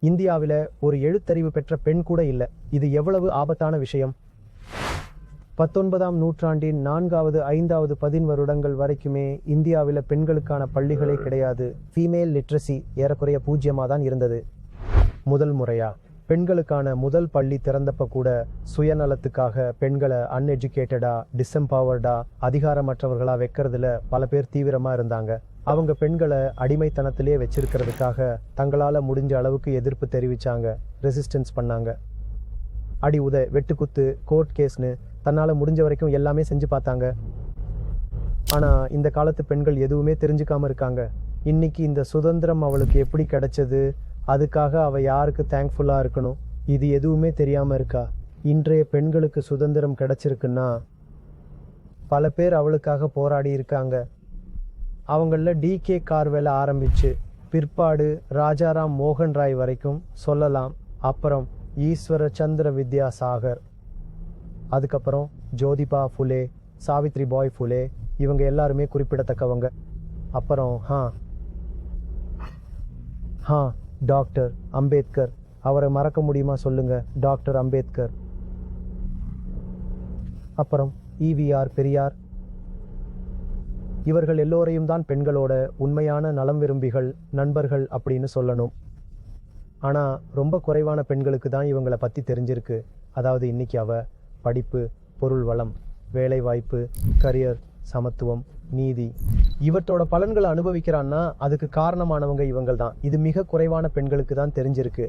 இந்தியாவில் ஒரு எழுத்தறிவு பெற்ற பெண் கூட இல்லை. இது எவ்வளவு ஆபத்தான விஷயம்? பத்தொன்பதாம் நூற்றாண்டின் நான்காவது ஐந்தாவது பதின் வருடங்கள் வரைக்குமே இந்தியாவில் பெண்களுக்கான பள்ளிகளே கிடையாது. ஃபீமேல் லிட்ரஸி ஏறக்குறைய பூஜ்ஜியமாக தான் இருந்தது. முதல் முறையா? பெண்களுக்கான முதல் பள்ளி திறந்தப்ப கூட சுயநலத்துக்காக பெண்களை அன்எஜுகேட்டடா டிஸ்எம்பவர்டா அதிகாரமற்றவர்களா வைக்கிறதுல பல பேர் தீவிரமா இருந்தாங்க. அவங்க பெண்களை அடிமைத்தனத்திலே வச்சிருக்கிறதுக்காக தங்களால் முடிஞ்ச அளவுக்கு எதிர்ப்பு தெரிவித்தாங்க ரெசிஸ்டன்ஸ் பண்ணாங்க. அடி உத வெட்டுக்குத்து கோர்ட் கேஸ்னு தன்னால் முடிஞ்ச வரைக்கும் எல்லாமே செஞ்சு பார்த்தாங்க. ஆனால் இந்த காலத்து பெண்கள் எதுவுமே தெரிஞ்சுக்காம இருக்காங்க. இன்னைக்கு இந்த சுதந்திரம் அவளுக்கு எப்படி கிடைச்சது அதுக்காக அவள் யாருக்கு தேங்க்ஃபுல்லாக இருக்கணும் இது எதுவுமே தெரியாமல் இருக்கா? இன்றைய பெண்களுக்கு சுதந்திரம் கிடைச்சிருக்குன்னா பல பேர் அவளுக்காக போராடி இருக்காங்க. அவங்களில் டிகே கார்வேல ஆரம்பிச்சு பிற்பாடு ராஜாராம் மோகன் ராய் வரைக்கும் சொல்லலாம். அப்புறம் ஈஸ்வர சந்திர வித்யாசாகர். அதுக்கப்புறம் ஜோதிபா ஃபுலே சாவித்ரி பாய் ஃபுலே இவங்க எல்லாருமே குறிப்பிடத்தக்கவங்க. அப்புறம் ஹா ஹா டாக்டர் அம்பேத்கர். அவரை மறக்க முடியுமா சொல்லுங்க டாக்டர் அம்பேத்கர். அப்புறம் ஈவிஆர் பெரியார் இவர்கள் எல்லோரையும் தான் பெண்களோட உண்மையான நலம் விரும்பிகள் நண்பர்கள் அப்படின்னு சொல்லணும். ஆனால் ரொம்ப குறைவான பெண்களுக்கு தான் இவங்களை பற்றி தெரிஞ்சிருக்கு. அதாவது இன்றைக்கி அவ படிப்பு பொருள் வளம் வேலைவாய்ப்பு கரியர் சமத்துவம் நீதி இவற்றோட பலன்களை அனுபவிக்கிறான்னா அதுக்கு காரணமானவங்க இவங்கள் தான் இது மிக குறைவான பெண்களுக்கு தான் தெரிஞ்சிருக்கு.